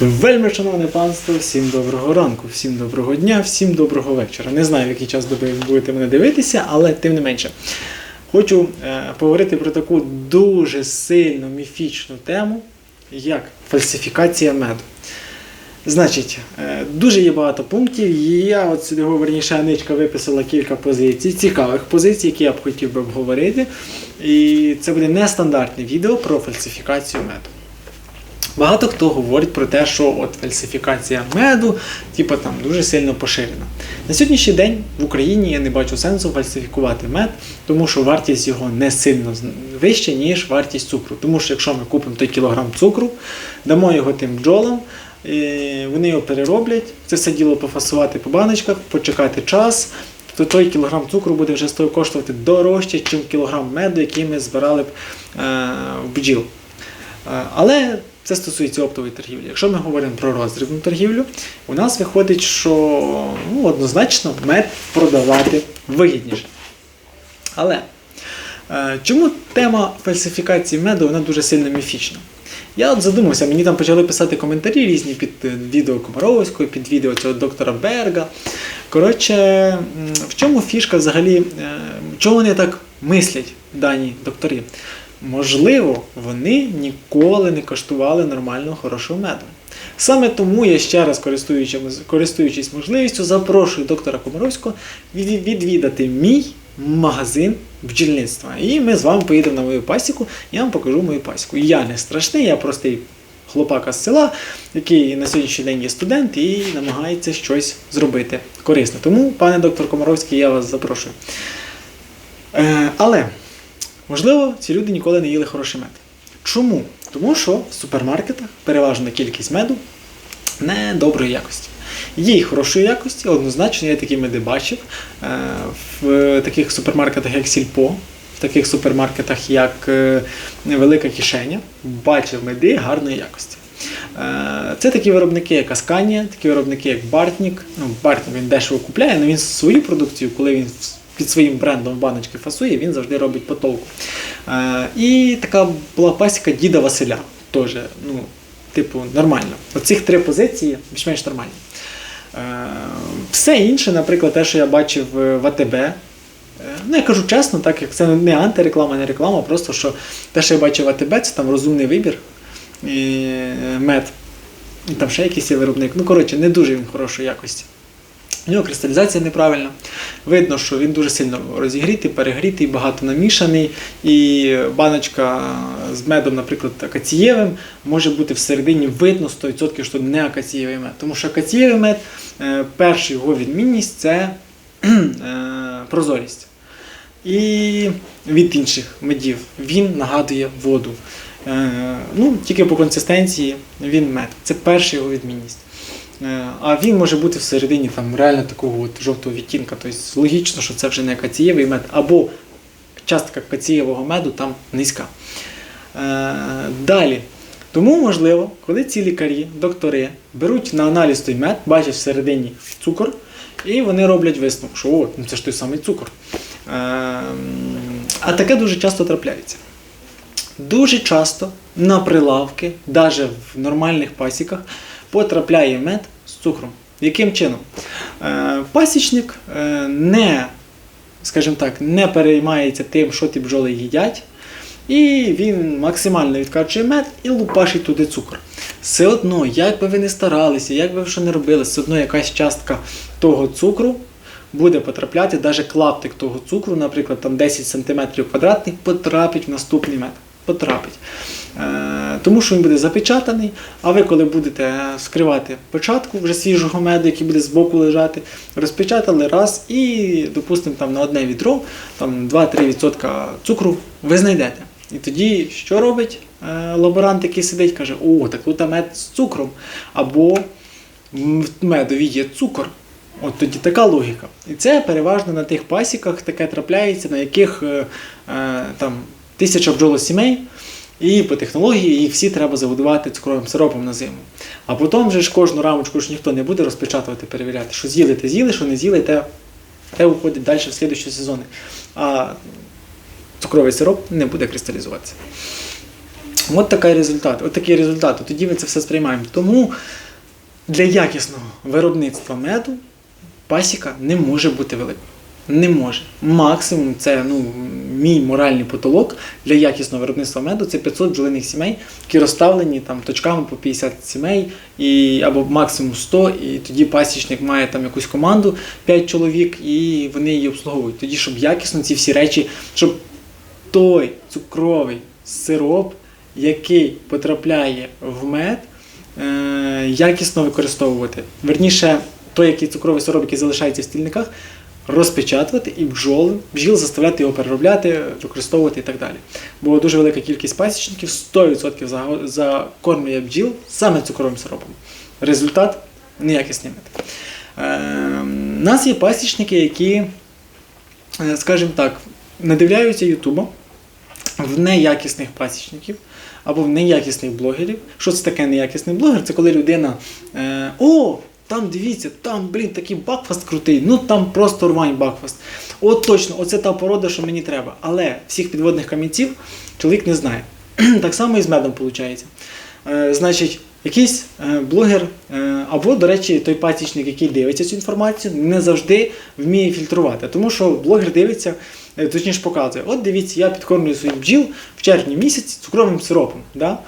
Вельми шановне панство, всім доброго ранку, всім доброго дня, всім доброго вечора. Не знаю, в який час доби будете мене дивитися, але тим не менше. Хочу е, поговорити про таку дуже сильно міфічну тему, як фальсифікація меду. Значить, е, дуже є багато пунктів. Я от сюди верніше Аничка виписала кілька позицій, цікавих позицій, які я б хотів би обговорити. І це буде нестандартне відео про фальсифікацію меду. Багато хто говорить про те, що от фальсифікація меду, типу, там дуже сильно поширена. На сьогоднішній день в Україні я не бачу сенсу фальсифікувати мед, тому що вартість його не сильно вища, ніж вартість цукру. Тому що якщо ми купимо той кілограм цукру, дамо його тим бджолам, вони його перероблять, це все діло пофасувати по баночках, почекати час. То той кілограм цукру буде вже стоїть коштувати дорожче, ніж кілограм меду, який ми збирали б е, в бджіл. Е, Але це стосується оптової торгівлі. Якщо ми говоримо про роздрібну торгівлю, у нас виходить, що ну, однозначно мед продавати вигідніше. Але е, чому тема фальсифікації меду вона дуже сильно міфічна? Я от задумався, мені там почали писати коментарі різні під е, відео Комаровського, під відео цього доктора Берга. Коротше, в чому фішка взагалі, е, чому вони так мислять, дані доктори? Можливо, вони ніколи не коштували нормального хорошого меду. Саме тому я ще раз, користуючись, можливістю, запрошую доктора Комаровського відвідати мій магазин бджільництва. І ми з вами поїдемо на мою пасіку, я вам покажу мою пасіку. Я не страшний, я простий хлопака з села, який на сьогоднішній день є студент і намагається щось зробити корисне. Тому, пане доктор Комаровський, я вас запрошую. Е, але Можливо, ці люди ніколи не їли хороший мед. Чому? Тому що в супермаркетах переважна кількість меду не доброї якості. Є і хорошої якості, однозначно, я такі меди бачив е, в таких супермаркетах, як Сільпо, в таких супермаркетах, як е, Велика Кишеня, бачив меди гарної якості. Е, Це такі виробники, як Асканія, такі виробники, як Бартнік. Ну, Бартнік він дешево купляє, але він свою продукцію, коли він під своїм брендом баночки фасує, він завжди робить по толку. Е, І така була пасіка діда Василя. Теж, ну, типу, нормально. Оцих три позиції більш-менш нормальні. Е, Все інше, наприклад, те, що я бачив в АТБ. е, Ну, я кажу чесно, так як це не антиреклама, не реклама, просто що те, що я бачив в АТБ, це там розумний вибір і е, мед. І там ще якийсь є виробник. Ну, коротше, не дуже він хорошої якості. У нього кристалізація неправильна. Видно, що він дуже сильно розігрітий, перегрітий, багато намішаний. І баночка з медом, наприклад, акацієвим, може бути всередині видно 100%, що не акацієвий мед. Тому що акацієвий мед, е, перша його відмінність це е, прозорість. І від інших медів він нагадує воду. Е, Ну, тільки по консистенції він мед. Це перша його відмінність. Е, А він може бути всередині там реально такого от жовтого відтінка. Тобто логічно, що це вже не кацієвий мед, або частка кацієвого меду там низька. Е, Далі. Тому, можливо, коли ці лікарі, доктори беруть на аналіз той мед, бачать всередині цукор, і вони роблять висновок, що о, ну це ж той самий цукор. Е, А таке дуже часто трапляється. Дуже часто на прилавки, навіть в нормальних пасіках, потрапляє мед з цукром. Яким чином? Е, Пасічник е, не, скажімо так, не переймається тим, що ті бджоли їдять, і він максимально відкачує мед і лупашить туди цукор. Все одно, як би ви не старалися, як би ви що не робили, все одно якась частка того цукру буде потрапляти, навіть клаптик того цукру, наприклад, там 10 см квадратних, потрапить в наступний мед. Потрапить. Е, тому що він буде запечатаний, а ви, коли будете скривати початку вже свіжого меду, який буде збоку лежати, розпечатали раз і, допустимо, на одне відро там 2-3% цукру ви знайдете. І тоді що робить е, лаборант, який сидить, каже: О, так тут мед з цукром. Або в медові є цукор. От тоді така логіка. І це переважно на тих пасіках таке трапляється, на яких е, е, там тисяча бджолосімей, і по технології їх всі треба заводувати цукровим сиропом на зиму. А потім вже ж кожну рамочку ж ніхто не буде розпечатувати, перевіряти, що з'їли, те з'їли, що не з'їли, те, те виходить далі в слідчі сезони. А цукровий сироп не буде кристалізуватися. От такий результат. От такий результат. Тоді ми це все сприймаємо. Тому для якісного виробництва меду пасіка не може бути великою. Не може. Максимум це ну, мій моральний потолок для якісного виробництва меду це 500 бджолиних сімей, які розставлені там точками по 50 сімей і, або максимум 100, і тоді пасічник має там якусь команду 5 чоловік, і вони її обслуговують. Тоді, щоб якісно ці всі речі, щоб той цукровий сироп, який потрапляє в мед, е, якісно використовувати. Верніше, той, який цукровий сироп, який залишається в стільниках, розпечатувати і бджоли, бджіл заставляти його переробляти, використовувати і так далі. Бо дуже велика кількість пасічників 100% заго- закормлює бджіл саме цукровим сиропом. Результат неякісний мед. У нас є пасічники, які, е, скажімо так, надивляються Ютуба в неякісних пасічників або в неякісних блогерів. Що це таке неякісний блогер? Це коли людина е, о, там дивіться, там, блін, такий бакфаст крутий, ну там просто рвань бакфаст. От точно, оце та порода, що мені треба. Але всіх підводних камінців чоловік не знає. так само і з медом виходить. Е, значить, якийсь е, блогер, е, або, до речі, той пасічник, який дивиться цю інформацію, не завжди вміє фільтрувати. Тому що блогер дивиться, е, точніше показує, от дивіться, я підкормлюю своїх бджіл в червні місяці цукровим сиропом. Да?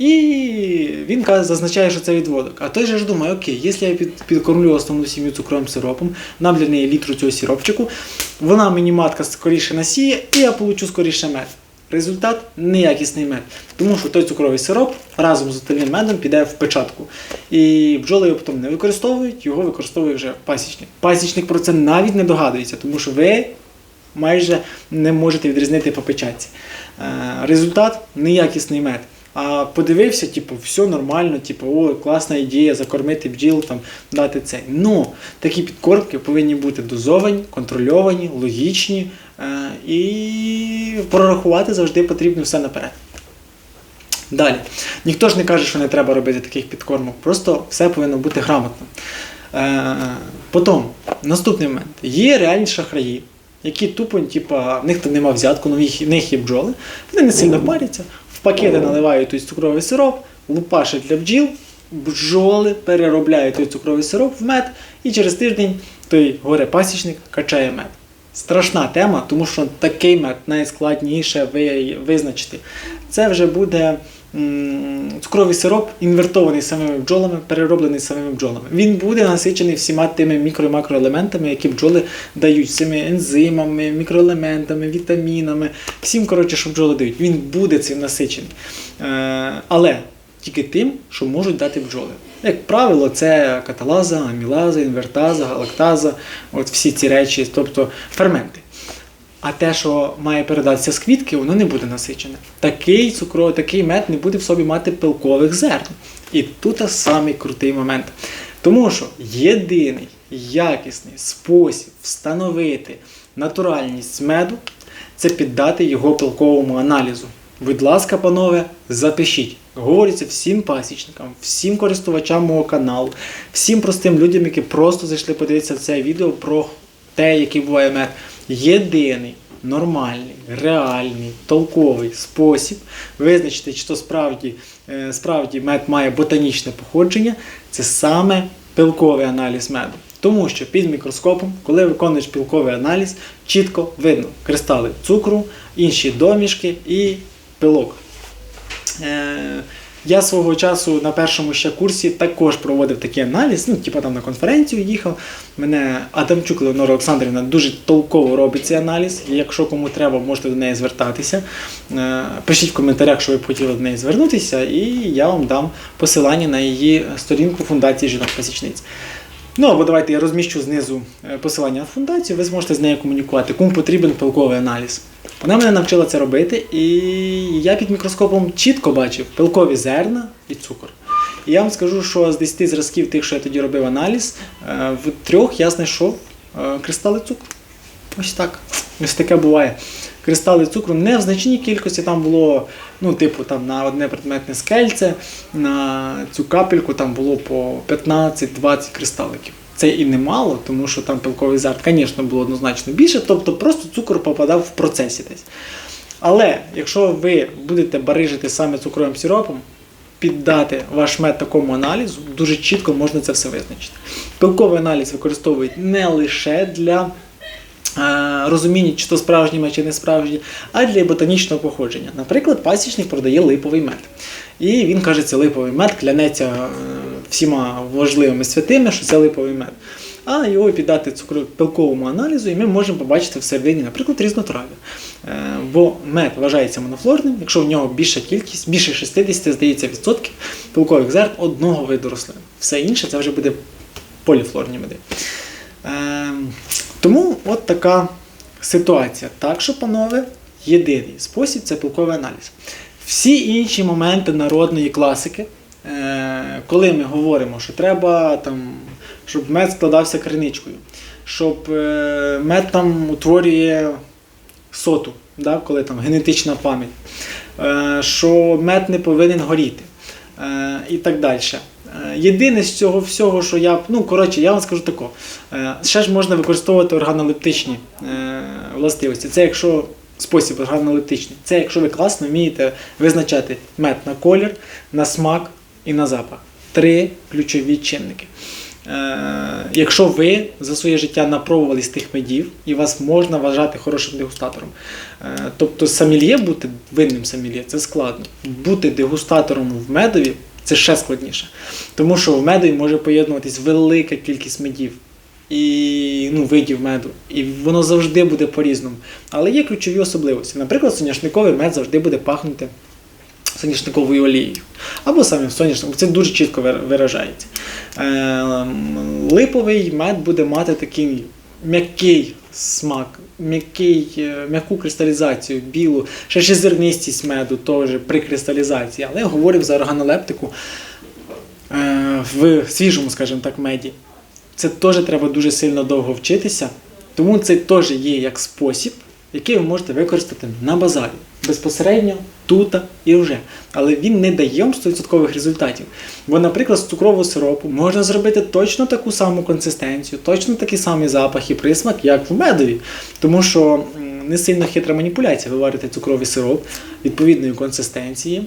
І він зазначає, що це відводок. А той же ж думає, окей, якщо я під, підкормлю основну сім'ю цукровим сиропом, нам для неї літру цього сиропчику, вона мені матка скоріше насіє, і я получу скоріше мед. Результат неякісний мед. Тому що той цукровий сироп разом з остальним медом піде в печатку. І бджоли його потім не використовують, його використовує вже пасічник. Пасічник про це навіть не догадується, тому що ви майже не можете відрізнити по печатці. Е, Результат неякісний мед. А подивився, типу, все нормально, типу, о, класна ідея закормити бджіл, там, дати це. Ну, такі підкормки повинні бути дозовані, контрольовані, логічні. Е, і прорахувати завжди потрібно все наперед. Далі. Ніхто ж не каже, що не треба робити таких підкормок, просто все повинно бути грамотно. Е, потім, наступний момент. Є реальні шахраї, які тупо, типа, в них там нема взятку, ну, в них- є бджоли, вони не сильно паряться, в пакети наливають той цукровий сироп, лупашать для бджіл, бджоли переробляють той цукровий сироп в мед, і через тиждень той горе-пасічник качає мед. Страшна тема, тому що такий мед найскладніше визначити. Це вже буде цукровий сироп, інвертований самими бджолами, перероблений самими бджолами. Він буде насичений всіма тими мікро- і макроелементами, які бджоли дають, цими ензимами, мікроелементами, вітамінами, всім, коротше, що бджоли дають. Він буде цим насичений. Е, але тільки тим, що можуть дати бджоли. Як правило, це каталаза, амілаза, інвертаза, галактаза, от всі ці речі, тобто ферменти. А те, що має передатися з квітки, воно не буде насичене. Такий цукровий, такий мед не буде в собі мати пилкових зерн. І тут самий крутий момент. Тому що єдиний якісний спосіб встановити натуральність меду це піддати його пилковому аналізу. Будь ласка, панове, запишіть. Говориться всім пасічникам, всім користувачам мого каналу, всім простим людям, які просто зайшли подивитися це відео про те, який буває мед. Єдиний нормальний, реальний, толковий спосіб визначити, чи то справді, е, справді мед має ботанічне походження, це саме пилковий аналіз меду. Тому що під мікроскопом, коли виконуєш пілковий аналіз, чітко видно кристали цукру, інші домішки і пилок. Я свого часу на першому ще курсі також проводив такий аналіз. Ну, типу там на конференцію їхав. Мене Адамчук Леонора Олександрівна дуже толково робить цей аналіз. Якщо кому треба, можете до неї звертатися. Е, Пишіть в коментарях, що ви б хотіли до неї звернутися, і я вам дам посилання на її сторінку фундації жінок пасічниць. Ну або давайте я розміщу знизу е, посилання на фундацію, ви зможете з нею комунікувати, кому потрібен пилковий аналіз. Вона мене навчила це робити, і я під мікроскопом чітко бачив пилкові зерна і цукор. І я вам скажу, що з 10 зразків тих, що я тоді робив аналіз, е, в трьох я знайшов е, кристали цукру. Ось так. Ось таке буває. Кристали цукру не в значній кількості, там було, ну, типу, там на одне предметне скельце, на цю капельку там було по 15-20 кристаликів. Це і немало, тому що там пилковий зерн, звісно, було однозначно більше, тобто просто цукор попадав в процесі десь. Але якщо ви будете барижити саме цукровим сиропом, піддати ваш мед такому аналізу, дуже чітко можна це все визначити. Пилковий аналіз використовують не лише для е, розуміння, чи то справжній мед, чи не справжній, а для ботанічного походження. Наприклад, пасічник продає липовий мед. І він каже, це липовий мед, клянеться е, всіма важливими святими, що це липовий мед. А його піддати цукру пилковому аналізу, і ми можемо побачити всередині, наприклад, різнотрав'я. Е, Бо мед вважається монофлорним, якщо в нього більша кількість, більше 60, здається, відсотків пилкових зерн одного виду рослин. Все інше це вже буде поліфлорні меди. Е, Тому от така ситуація. Так що, панове, єдиний спосіб це пилковий аналіз. Всі інші моменти народної класики, коли ми говоримо, що треба там, щоб мед складався криничкою, щоб е, мед там утворює соту, да, коли там генетична пам'ять, е, що мед не повинен горіти е, і так далі. Е, Єдине з цього всього, що я. Ну, коротше, я вам скажу тако. Е, Ще ж можна використовувати органолептичні е, властивості. Це якщо спосіб органолептичний. Це якщо ви класно вмієте визначати мед на колір, на смак і на запах. Три ключові чинники. Е, якщо ви за своє життя напробували з тих медів, і вас можна вважати хорошим дегустатором. Е, тобто самільє бути винним самільє це складно. Бути дегустатором в медові це ще складніше. Тому що в медові може поєднуватись велика кількість медів і ну, видів меду. І воно завжди буде по-різному. Але є ключові особливості. Наприклад, соняшниковий мед завжди буде пахнути соняшниковою олією. Або самим соняшником. Це дуже чітко виражається. Е, Липовий мед буде мати такий м'який смак, е, м'яку кристалізацію, білу, ще ще зернистість меду теж при кристалізації. Але я говорив за органолептику е, в свіжому, скажімо так, меді. Це теж треба дуже сильно довго вчитися, тому це теж є як спосіб, який ви можете використати на базарі безпосередньо тут і вже. Але він не дає вам 100% результатів. Бо, наприклад, з цукрового сиропу можна зробити точно таку саму консистенцію, точно такий самий запах і присмак, як в медові. Тому що не сильно хитра маніпуляція. Ви варите цукровий сироп відповідної консистенції.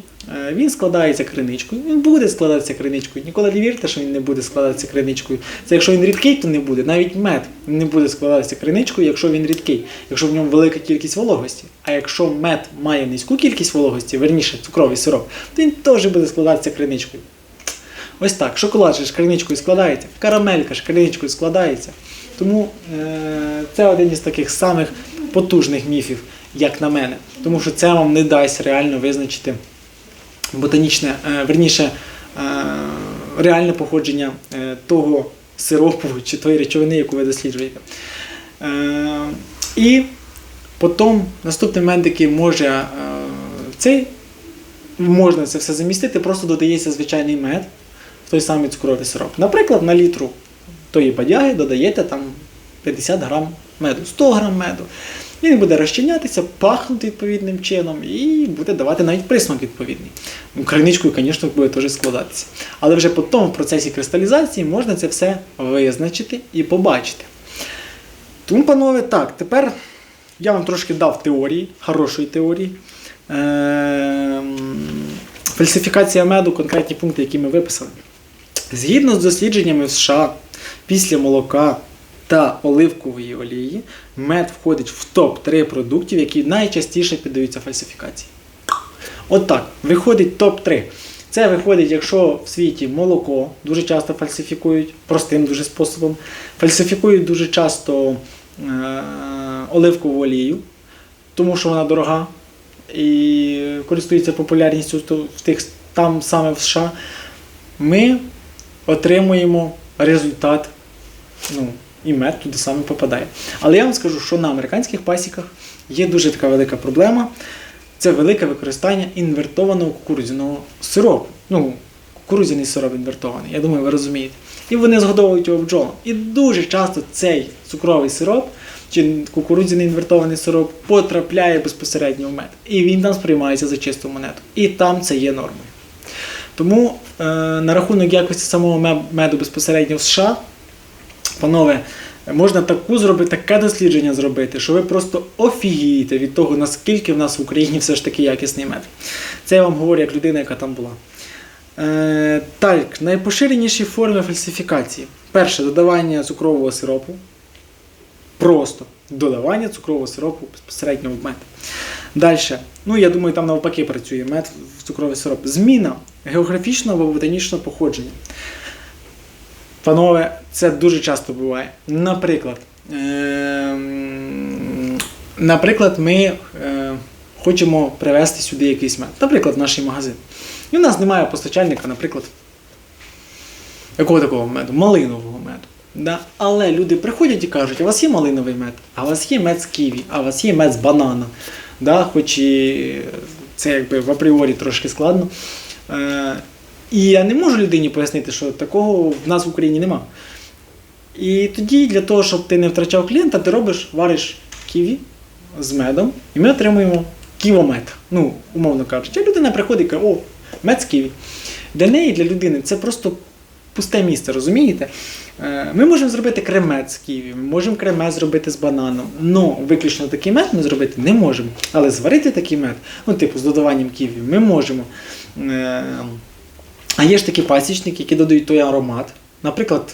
Е, Він складається криничкою, він буде складатися криничкою. Ніколи не вірте, що він не буде складатися криничкою. Це якщо він рідкий, то не буде. Навіть мед не буде складатися криничкою, якщо він рідкий, якщо в ньому велика кількість вологості. А якщо мед має низьку кількість вологості, верніше цукровий сироп, то він теж буде складатися криничкою. Ось так, шоколад же криничкою складається, карамелька ж криничкою складається. Тому е- це один із таких самих потужних міфів, як на мене. Тому що це вам не дасть реально визначити ботанічне, е, верніше, е, реальне походження е, того сиропу чи тої речовини, яку ви досліджуєте. І потім наступний момент, який може цей, можна це все замістити, просто додається звичайний мед в той самий цукровий сироп. Наприклад, на літру тої бадяги додаєте там 50 грам меду, 100 грам меду. Він буде розчинятися, пахнути відповідним чином і буде давати навіть присмак відповідний. Ну, Криничкою, звісно, буде теж складатися. Але вже потім в процесі кристалізації можна це все визначити і побачити. Тому, панове, так, тепер я вам трошки дав теорії, хорошої теорії. Ем, Фальсифікація меду, конкретні пункти, які ми виписали. Згідно з дослідженнями в США, після молока та оливкової олії, мед входить в топ-3 продуктів, які найчастіше піддаються фальсифікації. От виходить топ-3. Це виходить, якщо в світі молоко дуже часто фальсифікують, простим дуже способом. Фальсифікують дуже часто е- оливкову олію, тому що вона дорога і користується популярністю в тих там саме в США. Ми отримуємо результат. Ну, і мед туди саме попадає. Але я вам скажу, що на американських пасіках є дуже така велика проблема. Це велике використання інвертованого кукурудзяного сиропу. Ну, кукурудзяний сироп інвертований, я думаю, ви розумієте. І вони згодовують його бджолам. І дуже часто цей цукровий сироп чи кукурудзяний інвертований сироп потрапляє безпосередньо в мед. І він там сприймається за чисту монету. І там це є нормою. Тому е, на рахунок якості самого меду безпосередньо в США, панове, Можна таку зробити, таке дослідження зробити, що ви просто офігієте від того, наскільки в нас в Україні все ж таки якісний мед. Це я вам говорю як людина, яка там була. Е, так, найпоширеніші форми фальсифікації. Перше додавання цукрового сиропу. Просто додавання цукрового сиропу безпосередньо в мед. Далі, ну я думаю, там навпаки працює мед в цукровий сироп. Зміна географічного або ботанічного походження. Панове, це дуже часто буває. Наприклад, ем, наприклад, ми е, хочемо привезти сюди якийсь мед. Наприклад, в наш магазин. І у нас немає постачальника, наприклад, якого такого меду? Малинового меду. Да? Але люди приходять і кажуть, у вас є малиновий мед, а у вас є мед з ківі, а у вас є мед з банана. Да? Хоч і це якби в апріорі трошки складно. Е, і я не можу людині пояснити, що такого в нас в Україні нема. І тоді, для того, щоб ти не втрачав клієнта, ти робиш, вариш ківі з медом, і ми отримуємо ківомед. Ну, умовно кажучи. А людина приходить і каже, о, мед з ківі. Для неї, для людини, це просто пусте місце, розумієте? Е, Ми можемо зробити кремет з ківі, ми можемо кремет зробити з бананом. Но виключно такий мед ми зробити не можемо. Але зварити такий мед, ну, типу, з додаванням ківі, ми можемо. А є ж такі пасічники, які додають той аромат. Наприклад,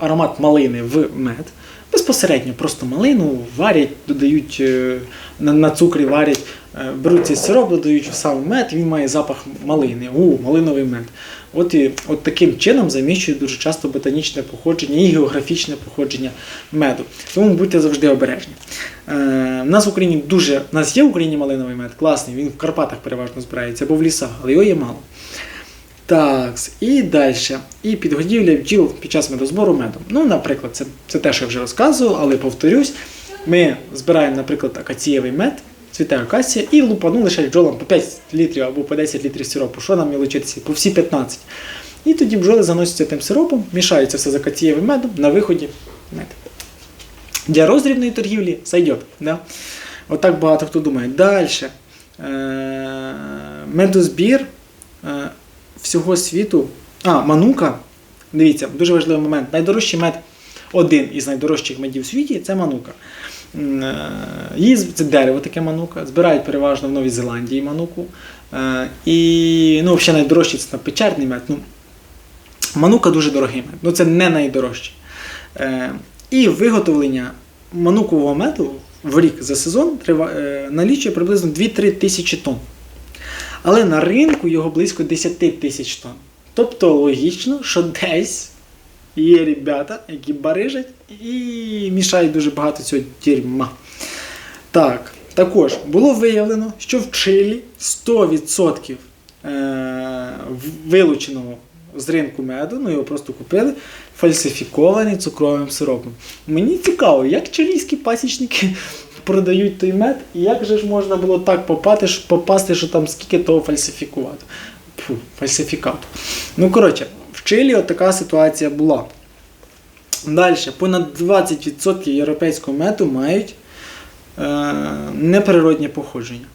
аромат малини в мед. Безпосередньо просто малину варять, додають е, на, цукрі варять, е, беруть цей сироп, додають в сам мед, він має запах малини. У, малиновий мед. От, і, от таким чином заміщують дуже часто ботанічне походження і географічне походження меду. Тому будьте завжди обережні. Е, у нас в Україні дуже, у нас є в Україні малиновий мед, класний, він в Карпатах переважно збирається або в лісах, але його є мало. Так, і далі. І підгодівля бджіл під час медозбору меду. Ну, наприклад, це, це те, що я вже розказував, але повторюсь. Ми збираємо, наприклад, акацієвий мед, цвіте акація, і лупану лише бджолам по 5 літрів або по 10 літрів сиропу. Що нам лучитися? По всі 15. І тоді бджоли заносяться тим сиропом, мішаються все з акацієвим медом, на виході мед. Для роздрібної торгівлі зайдет. Да? Отак багато хто думає. Далі. Медозбір е, всього світу. А, манука. Дивіться, дуже важливий момент. Найдорожчий мед, один із найдорожчих медів у світі це манука. Е, Її це дерево таке манука. Збирають переважно в Новій Зеландії мануку. Е, І ну, взагалі найдорожчий це печерний мед. Ну, манука дуже дорогий мед. Ну це не найдорожчий. Е, І виготовлення манукового меду в рік за сезон налічує приблизно 2-3 тисячі тонн. Але на ринку його близько 10 тисяч тонн. Тобто логічно, що десь є ребята, які барижать і мішають дуже багато цього дерьма. Так, також було виявлено, що в Чилі 100% е, вилученого з ринку меду, ну його просто купили, фальсифікований цукровим сиропом. Мені цікаво, як чилійські пасічники продають той мед, і як же ж можна було так попасти, що- попасти, що там скільки того фальсифікувати. Фу, фальсифікату. Ну, коротше, в Чилі така ситуація була. Далі, понад 20% європейського меду мають е, неприроднє походження.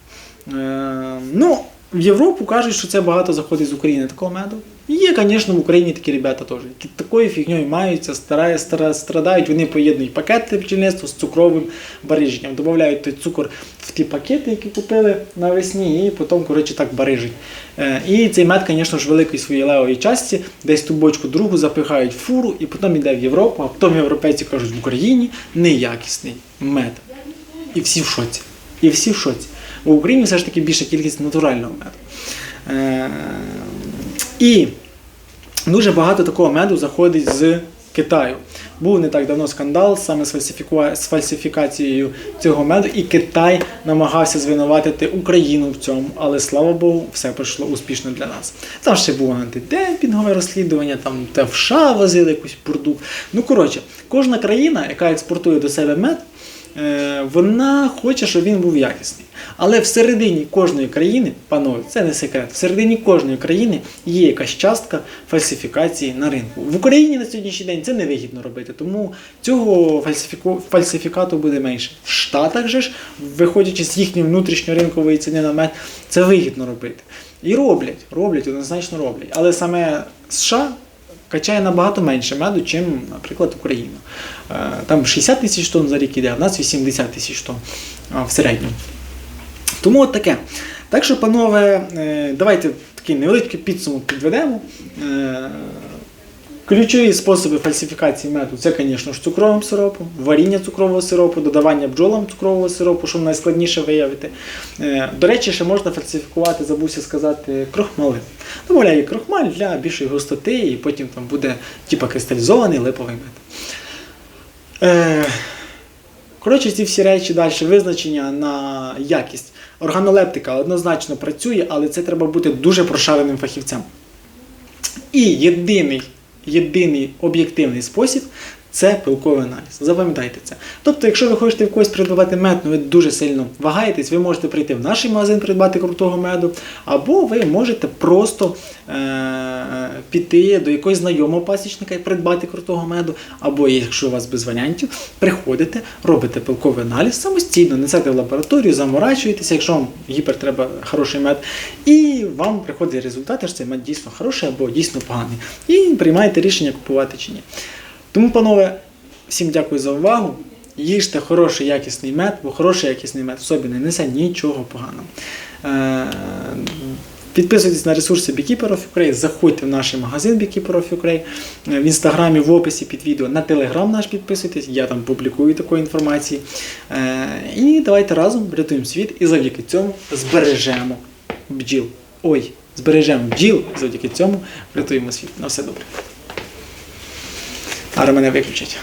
Е, ну, в Європу кажуть, що це багато заходить з України такого меду. Є, звісно, в Україні такі ребята теж, які такою фігньою маються, старає, стара, страдають, вони поєднують пакети пчельництва з цукровим бариженням. Додають той цукор в ті пакети, які купили навесні, і потім, коротше, так барижать. Е, і цей мед, звісно ж, великий своїй левої часті, десь ту бочку другу запихають в фуру і потім йде в Європу, а потім європейці кажуть, в Україні неякісний мед. І всі в шоці. І всі в шоці. В Україні все ж таки більша кількість натурального меду. Е, і дуже багато такого меду заходить з Китаю. Був не так давно скандал саме з, фальсифікацією цього меду, і Китай намагався звинуватити Україну в цьому, але слава Богу, все пройшло успішно для нас. Там ще було антидемпінгове розслідування, там те в США возили якусь бурду. Ну коротше, кожна країна, яка експортує до себе мед, вона хоче, щоб він був якісний. Але всередині кожної країни, панове, це не секрет, всередині кожної країни є якась частка фальсифікації на ринку. В Україні на сьогоднішній день це невигідно робити, тому цього фальсифіку- фальсифікату буде менше. В Штатах же ж, виходячи з їхньої внутрішньоринкової ціни на мед, це вигідно робити. І роблять, роблять, однозначно роблять. Але саме США качає набагато менше меду, чим, наприклад, Україна. Е, Там 60 тисяч тонн за рік іде, а в нас 80 тисяч тонн в середньому. Тому от таке. Так що, панове, е, давайте такий невеличкий підсумок підведемо. Ключові способи фальсифікації меду це, звісно ж, цукровим сиропом, варіння цукрового сиропу, додавання бджолам цукрового сиропу, що найскладніше виявити. Е, До речі, ще можна фальсифікувати, забувся сказати, крохмали. Домовляє крохмаль для більшої густоти, і потім там буде типа кристалізований липовий мед. Е, Коротше, ці всі речі далі визначення на якість. Органолептика однозначно працює, але це треба бути дуже прошареним фахівцем. І єдиний, єдиний об'єктивний спосіб це пилковий аналіз. Запам'ятайте це. Тобто, якщо ви хочете в когось придбати мед, ну ви дуже сильно вагаєтесь, ви можете прийти в наш магазин придбати крутого меду, або ви можете просто е- піти до якогось знайомого пасічника і придбати крутого меду, або якщо у вас без варіантів, приходите, робите пилковий аналіз самостійно, несете в лабораторію, заморачуєтеся, якщо вам гіпер треба хороший мед, і вам приходить результат, що цей мед дійсно хороший або дійсно поганий. І приймаєте рішення купувати чи ні. Тому, панове, всім дякую за увагу. Їжте хороший якісний мед, бо хороший якісний мед в собі не несе нічого поганого. Е, Підписуйтесь на ресурси Beekeeper of Ukraine, заходьте в наш магазин Beekeeper of Ukraine, е, в інстаграмі, в описі під відео, на телеграм наш підписуйтесь, я там публікую такої інформації. Е, І давайте разом врятуємо світ і завдяки цьому збережемо бджіл. Ой, збережемо бджіл, завдяки цьому врятуємо світ. На все добре. Зараз мене виключать.